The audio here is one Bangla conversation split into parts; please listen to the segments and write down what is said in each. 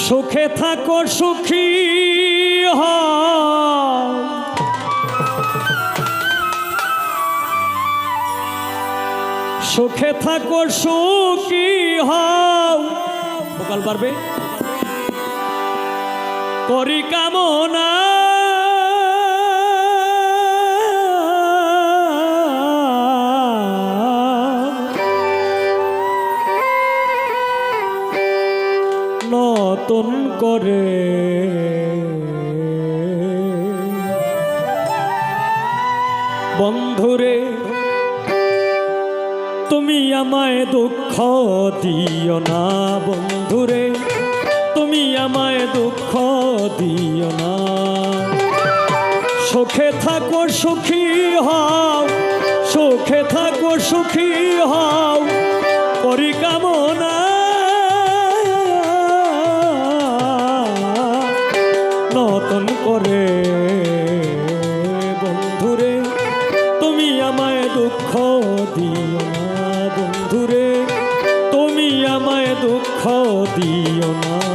সুখে থাকো সুখী হ সুখে থাকো সুখী হও। ভোকাল পারবে করি কামনা করে। বন্ধুরে, তুমি আমায় দুঃখ দিও না বন্ধুরে, তুমি আমায় দুঃখ দিও না। সুখে থাকো, সুখী হও, সুখে থাকো, সুখী হও করি নতুন করে। বন্ধুরে তুমি আমায় দুঃখ দিও না বন্ধুরে তুমি আমায় দুঃখ দিও না।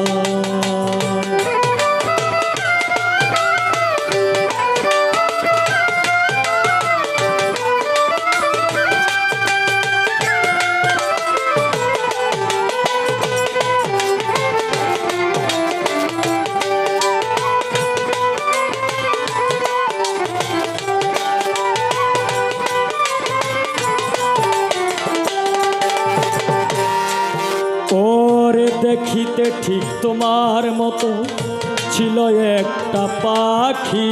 দেখিতে ঠিক তোমার মতো ছিল একটা পাখি।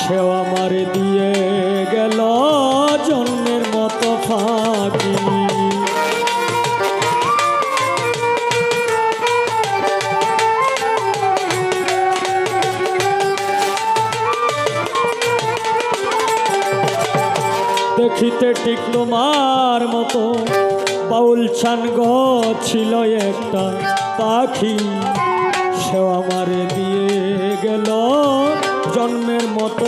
সেও আমার দিয়ে গেল জন্মের মতো ফাঁকি। দেখিতে ঠিক তোমার মতো বাউল ছান ছিল একটা পাখি। সেও আমারে দিয়ে গেল জন্মের মতো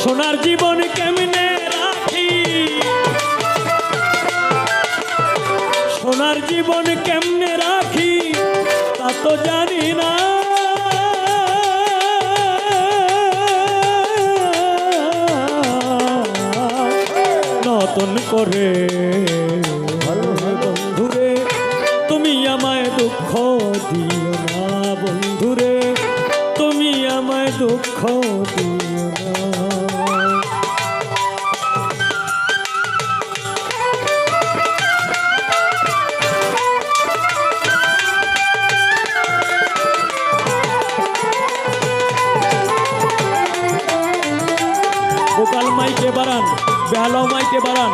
সোনার জীবন কেমনে রাখি? সোনার জীবন কেমনে রাখি, তা তো জানি না। নতুন করে। বন্ধুরে তুমি আমায় দুঃখ দিও না বন্ধুরে। তুমি আমায় দুঃখ দিও না। বেহালাও মাইকে বাড়ান।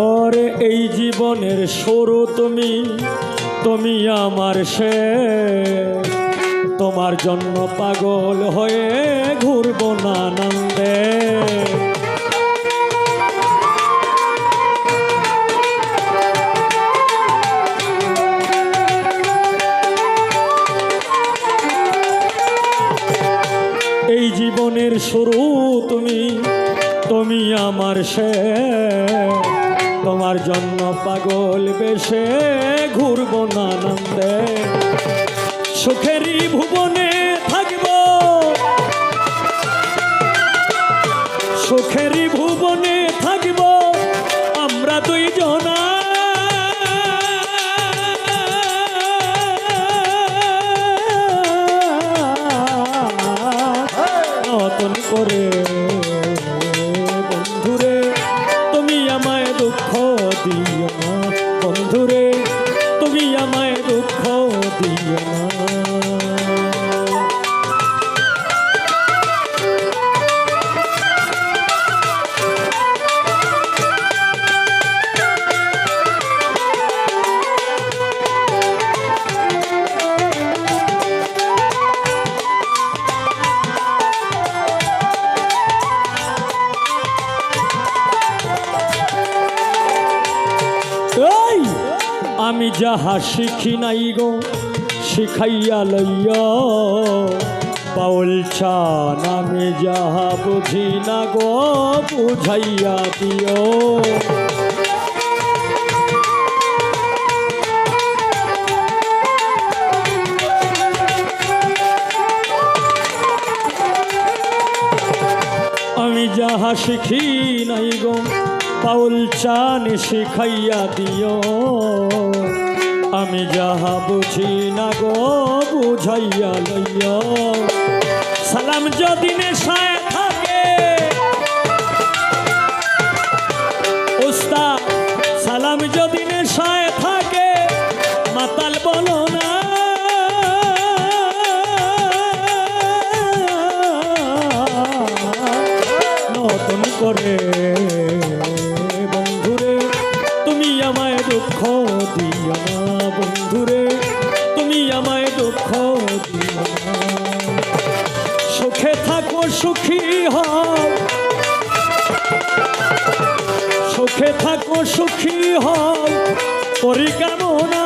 ওরে এই জীবনের সরু তুমি তুমি আমার সে তোমার জন্য পাগল হয়ে ঘুরবো এই তোমার জন্য পাগল বেশে ঘুরবো নানন্দে সুখেরই ভুবনে থাকব। সুখেরই ভুবনে থাকব আমরা দুইজনা। নতুন করে আমি যাহা শিখি নাই গো, শিখাইয়া লইয়া বাউল চান আমি যাহা বুঝি না গো, বুঝাইয়া দিও। আমি যাহা শিখি নাই গো পাউল চান শিখাইয়া দিও। আমি যাহা বুঝি না গো, বুঝাইয়া লইও। সালাম যদি নেশায় থাকে। উস্তাদ সালাম যদি নেশায় থাকে, মাতাল বলো না। নতুন করে দুঃখ সুখে থাকো, সুখী হও। সুখে থাকো, সুখী হও। পরিকামনা।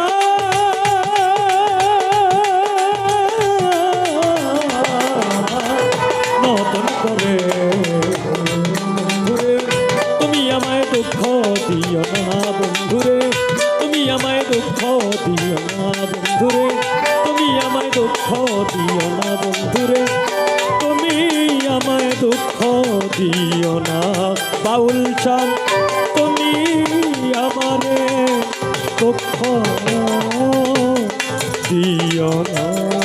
নতুন করে তুমি আমায় দুঃখ দিও না বন্ধুরে। তুমি আমায় দুঃখ দিও না, বন্ধুরে। তুমি আমায় দুঃখ দিও না, বন্ধুরে। তুমি আমায় দুঃখ দিও না, বাউল চাল তুমি আমারে দুঃখ দিও না।